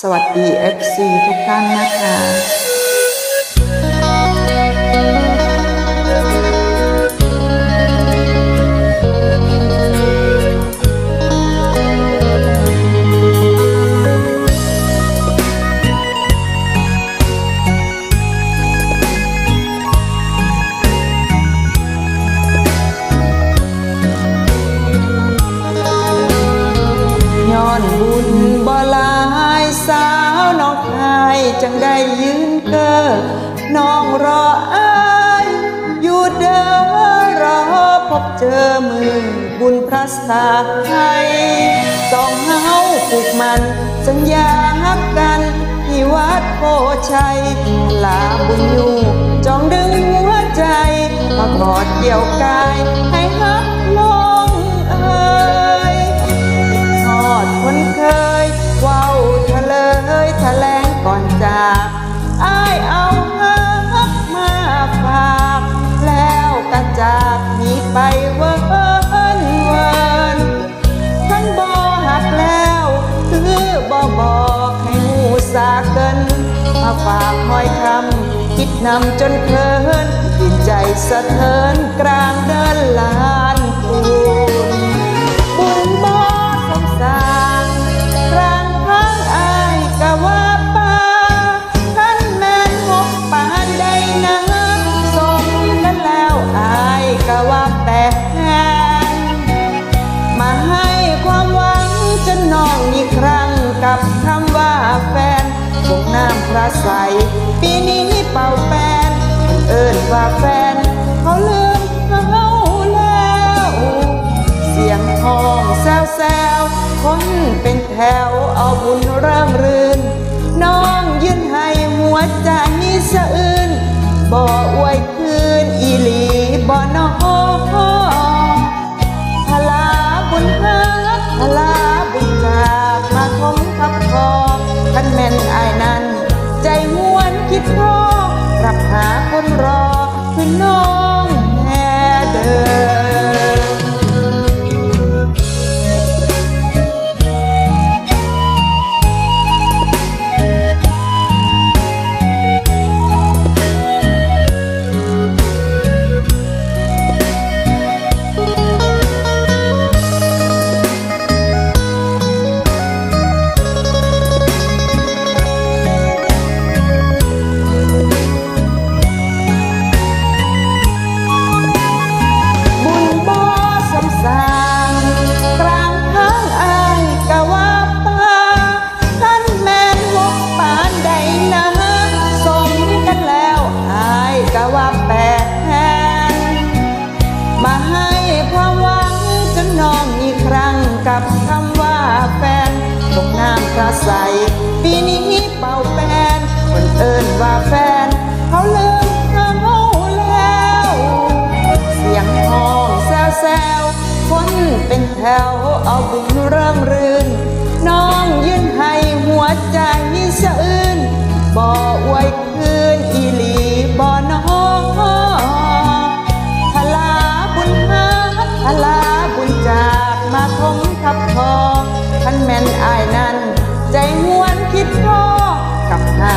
สวัสดี FC ทุกท่านนะคะ จังได้ยืนเกอน้องรออายอยู่เด้อรอพบเจอมือบุญพระสาให้องเฮาผูกมัน สัญญาฮักกันที่วัดโพชัยลาบุญอยู่จองดึงหัวใจมากอดเกี่ยวกายให้ฮักโลง นี้ไปเวินเวินฉันบ่หักแล้วคือบ่บอกให้หูสาเกินมาฝากหอยคำคิดนำจนเพลินจิตใจสะเทินกลางเดินลา กับคำว่าแฟนวงน้ำพระใส ปีนี้เป่าแฟนเอิ้นว่าแฟนเขาลืมเขาแล้ว เสียงห้องแซวแซวคนเป็นแถวเอาบุญเริ่มรื่น น้องยืนให้หัวใจสะอื้นบ่อวยคืนอีหลีบ่อนอ รับหาคนรอคือน้องแม่เดิน กระใสปีนี้เป่าแฟนคนเอิ้นว่าแฟน เขาเลิกเขาแล้ว เสียงห้องแซวแซวคนเป็นแถวเอาบุญเริ่มรื่น น้องยืนให้หัวใจสะอื้นบ่อวยคืนอีหลีบ่นอพลาบุญหาพลาบุญจากมาคงทับทองท่านแม่นอายนั้น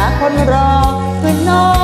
คิดพอคนรอคือน้อ